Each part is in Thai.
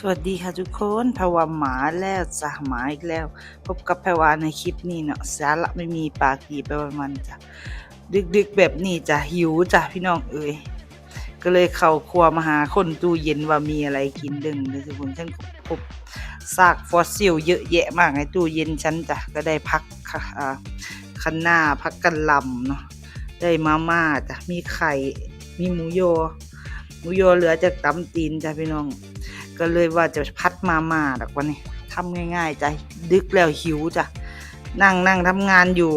สวัสดีค่ะทุกคนแพรวาหมาแล้วจ้ะหมาอีกแล้ว พบกับแพรวาในคลิปนี้เนาะสาระไม่มีปากีไปวันๆจ้ะดึกๆแบบนี้จ้ะหิวจ้ะพี่น้องเอ๋ยก็เลยเข้าครัวมาหาคนตู้เย็นว่ามีอะไรกินดึงเลยทุกคนฉันพบซากฟอสซิลเยอะแยะมากในตู้เย็นฉันจ้ะก็ได้พักค่ะคันหน้าพักกันลำเนาะได้มาม่าจ้ะมีไข่มีหมูโยหมูโยเหลือจากตำตีนจ้ะพี่น้อง ก็เลยว่าจะพัดมาม่าดอกวันนี้ทำง่าย ๆจ้ะดึกแล้วหิวจ้ะนั่งนั่งทำงานอยู่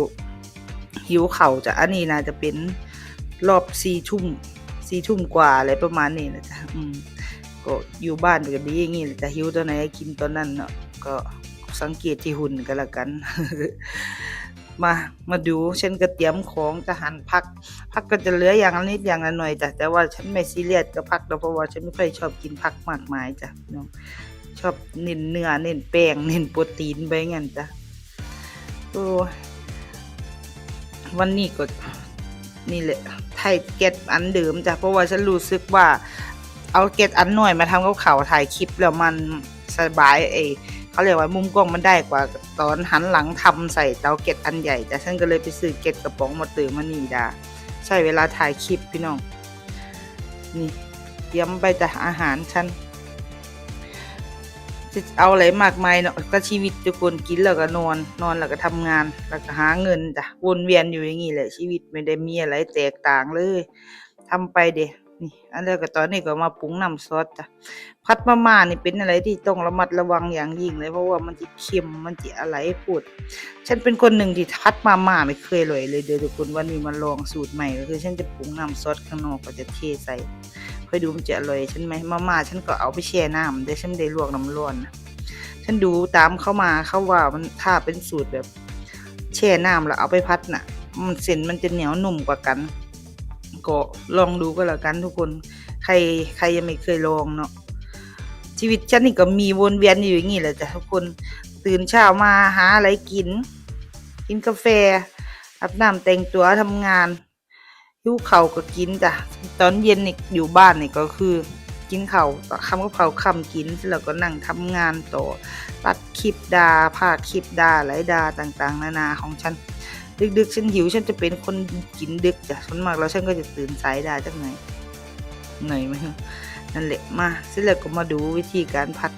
หิวเข่าจ้ะอันนี้นะจะเป็นรอบสี่ทุ่มสี่ทุ่มกว่าอะไรประมาณนี้นะจ๊ะอืมก็อยู่บ้านก็ดีอย่างงี้แหละจะหิวตอนไหนก็กินตอนนั้นเนาะก็สังเกตที่หุ่นก็แล้วกัน มามาดูฉันก็เตรียมของจะหั่นผักผักก็จะเหลืออย่างละนิดอย่างละหน่อยจ้ะแต่ว่าฉันไม่ซีเรียสกับผักเพราะว่าฉันไม่ค่อยชอบกินผักมากมายจ้ะน้องชอบเน้นเนื้อเน้นแป้งเน้นโปรตีนไปงั้นจ้ะโอ้วันนี้ก็นี่แหละไทยเก็ตอันเดิมจ้ะเพราะว่าฉันรู้สึกว่าเอาเก็ตอันหน่อยมาทำกับเขาวถ่ายคลิปแล้วมันสบายเอ เขาเรียกว่ามุมกล้องมันได้กว่าตอนหันหลังทำใส่เตาเก็ตอันใหญ่ แต่ฉันก็เลยไปซื้อเก็ตกระป๋องมาตื่นมานี่ดาใช้เวลาถ่ายคลิปพี่น้อง นี่เตรียมไปแต่อาหารฉันจะเอาอะไรมากมายเนาะก็ชีวิตทุกคนกินแล้วก็นอน นอนแล้วก็ทำงาน แล้วก็หาเงินจ้ะวนเวียนอยู่อย่างนี้แหละชีวิตไม่ได้มีอะไรแตกต่างเลยทำไปเดะ นี่อันแล้วก็ตอนนี้ก็มาปรุงน้ำซอสจ้ะพัดมาม่านี่เป็นอะไรที่ต้องระมัดระวังอย่างยิ่งเลยเพราะว่ามันจะเค็มมันจะอะไรพูด ฉันเป็นคนหนึ่งที่พัดมาม่าไม่เคยเลยเลยเดี๋ยวทุกคนวันนี้มาลองสูตรใหม่ก็คือ ฉันจะปรุงน้ำซอสข้างนอกก็จะเทใส่ค่อยดูมันจะอร่อยฉันไหมมาม่าฉันก็เอาไปแช่น้ำเดี๋ยวฉันได้ลวกน้ำร้อนนะฉันดูตามเข้ามาเขาว่ามันถ้าเป็นสูตรแบบ แช่น้ำแล้วเอาไปพัดน่ะมันเส้นมันจะเหนียวหนุ่มกว่ากัน ก็ลองดูก็แล้วกันทุกคน ใครใครยังไม่เคยลองเนาะชีวิตฉันนี่ก็มีวนเวียนอยู่อย่างนี้แหละจ้ะทุกคนตื่นเช้ามาหาอะไรกิน กินกาแฟอาบน้ำแต่งตัวทำงานหิวเข่าก็กินจ้ะตอนเย็นนี่อยู่บ้านนี่ก็คือ กินเข่าคำกับเขาคำกินแล้วก็นั่งทำงานต่อตัดคลิปดาภาคลิปดาหลดาต่างๆ นานาของฉัน ดึกๆฉันหิวฉันจะเป็นคนกินดึกจ้ะส่วนมากแล้วฉันก็จะตื่นสายได้จักหน่อยหน่อยไหมฮะนั่นแหละมาเสร็จแล้วก็มาดูวิธีการพัด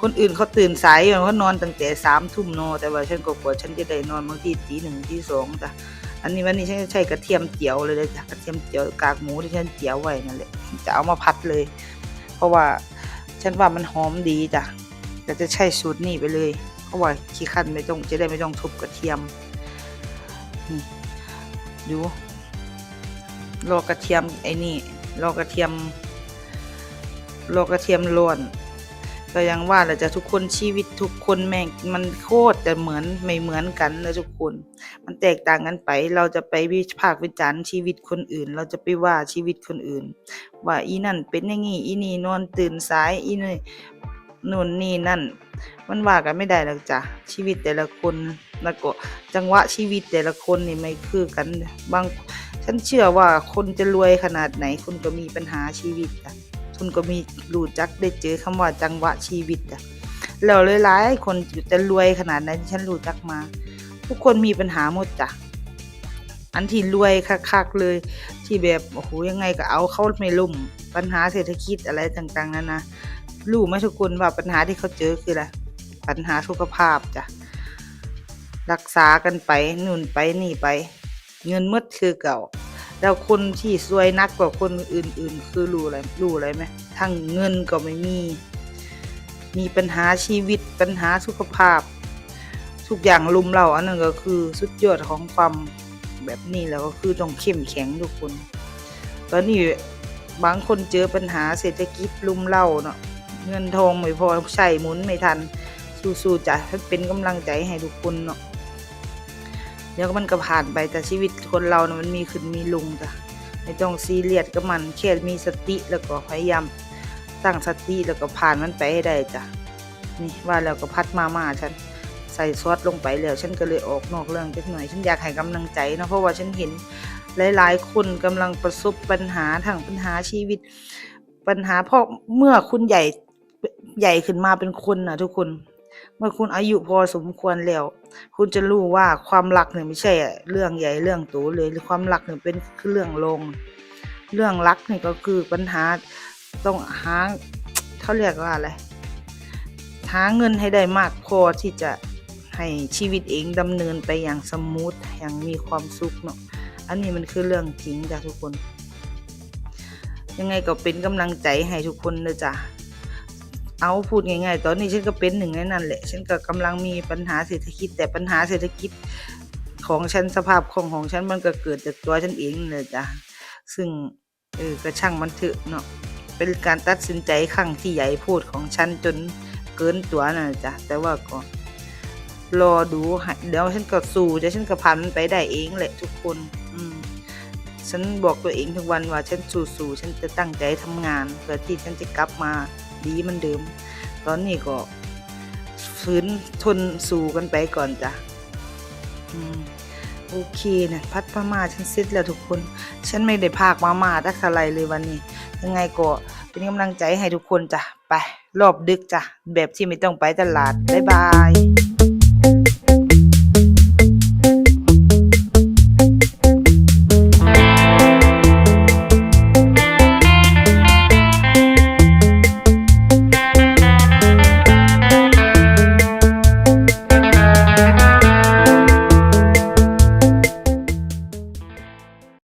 คนอื่นเขาตื่นสายอยู่เขานอนตั้งแต่สามทุ่มนอนแต่ว่าฉันก็กลัวฉันจะได้นอนบางทีตีหนึ่งตีสองจ้ะอันนี้วันนี้ฉันจะใช้กระเทียมเจียวเลยเลยจ้ะกระเทียมเจียวกากหมูที่ฉันเจียวไว้นั่นแหละจะเอามาพัดเลย เพราะว่าฉันว่ามันหอมดีจ้ะแต่จะใช้สูตรนี้ไปเลยเพราะว่าขี้คันไม่ต้องจะได้ไม่ต้องทุบกระเทียม ดูรอกระเทียมไอ้นี่รอกระเทียมรอกระเทียมล้วนก็ยังว่าแหละจะทุกคนชีวิตทุกคนแม่งมันโคตรจะเหมือนไม่เหมือนกันนะทุกคน มันแตกต่างกันไป เราจะไปวิพากษ์วิจารณ์ชีวิตคนอื่น เราจะไปว่าชีวิตคนอื่น ว่าอีนั่นเป็นอย่างงี้อีนี่นอนตื่นสายอีนี่นู่นนี่นั่น มันว่ากันไม่ได้หรอกจ้ะชีวิตแต่ละคน แล้วก็จังหวะชีวิตแต่ละคนนี่ไม่คือกันบางฉันเชื่อว่าคนจะรวยขนาดไหนคนก็มีปัญหาชีวิตจ้ะคุณก็มีรู้จักได้เจอคำว่าจังหวะชีวิตอะแล้วหลายๆคนจะรวยขนาดไหนที่ฉันรู้จักมา ทุกคนมีปัญหาหมดจ้ะอันที่รวยคักๆเลย ที่แบบโอ้โหยังไงก็เอาเข้าไม่ลุ่มปัญหาเศรษฐกิจอะไรต่างๆนั่นนะรู้ไหมทุกคนว่าปัญหาที่เขาเจอคืออะไรปัญหาสุขภาพจ้ะ รักษากันไปนู่นไปนี่ไป เงินหมดคือเก่า แล้วคนที่ซวยนักกว่าคนอื่น ๆ คือรู้อะไรรู้อะไรไหมทั้งเงินก็ไม่มี มีปัญหาชีวิตปัญหาสุขภาพ ทุกอย่างลุมเราอันนั้นก็คือสุดยอดของความแบบนี้แล้วก็คือต้องเข้มแข็งทุกคน ตอนนี้บางคนเจอปัญหาเศรษฐกิจลุมเล่าเนาะเงินทองไม่พอใช้หมุนไม่ทัน สู้ๆจ้ะเป็นกำลังใจให้ทุกคนเนาะ เดี๋ยวมันก็ผ่านไปแต่ชีวิตคนเรานะมันมีขึ้นมีลงจ้ะไม่ต้องซีเรียสกับมันแค่มีสติแล้วก็พยายามตั้งสติแล้วก็ผ่านมันไปให้ได้จ้ะนี่ว่าแล้วก็พัดมาม่าฉันใส่ซอสลงไปแล้ว ฉันก็เลยออกนอกเรื่องจักหน่อยฉันอยากให้กำลังใจนะเพราะว่าฉันเห็นหลาย ๆ คนกำลังประสบปัญหาทางปัญหาชีวิต ปัญหาเพราะเมื่อคุณใหญ่ใหญ่ขึ้นมาเป็นคนนะทุกคน เมื่อคุณอายุพอสมควรแล้ว คุณจะรู้ว่าความรักเนี่ยไม่ใช่เรื่องใหญ่เรื่องโตเลยความรักเนี่ยเป็นคือเรื่องรองเรื่องรักเนี่ยก็คือปัญหาต้องหาเขาเรียกว่าอะไรหาเงินให้ได้มากพอที่จะให้ชีวิตเองดำเนินไปอย่างสมูทอย่างมีความสุขเนาะอันนี้มันคือเรื่องจริงจ้ะทุกคน ยังไงก็เป็นกำลังใจให้ทุกคนเลยจ้ะ เอาพูดง่ายๆ ตอนนี้ฉันก็เป็นหนึ่งในนั้นแหละ ฉันก็กำลังมีปัญหาเศรษฐกิจ แต่ปัญหาเศรษฐกิจของฉันสภาพของของฉันมันก็เกิดจากตัวฉันเองเลยจ้ะซึ่งเออก็ช่างมันเถอะเนาะเป็นการตัดสินใจครั้งที่ใหญ่พูดของฉันจนเกินตัวน่ะจ้ะแต่ว่าก็รอดูเดี๋ยวฉันก็สู้จะฉันก็ผ่านมันไปได้เองแหละทุกคน อืมฉันบอกตัวเองทุกวันว่าฉันสู้ๆฉันจะตั้งใจทำงานเพื่อที่ฉันจะกลับมา ดีมันเดิม ตอนนี้ก็ฝืนทนสู้กันไปก่อนจ้ะโอเคนะพัดพม่าฉันเสร็จแล้วทุกคน ฉันไม่ได้พากมาม่าตักอะไรเลยวันนี้ ยังไงก็เป็นกำลังใจให้ทุกคนจ้ะ ไป รอบดึกจ้ะ แบบที่ไม่ต้องไปตลาด บ๊ายบาย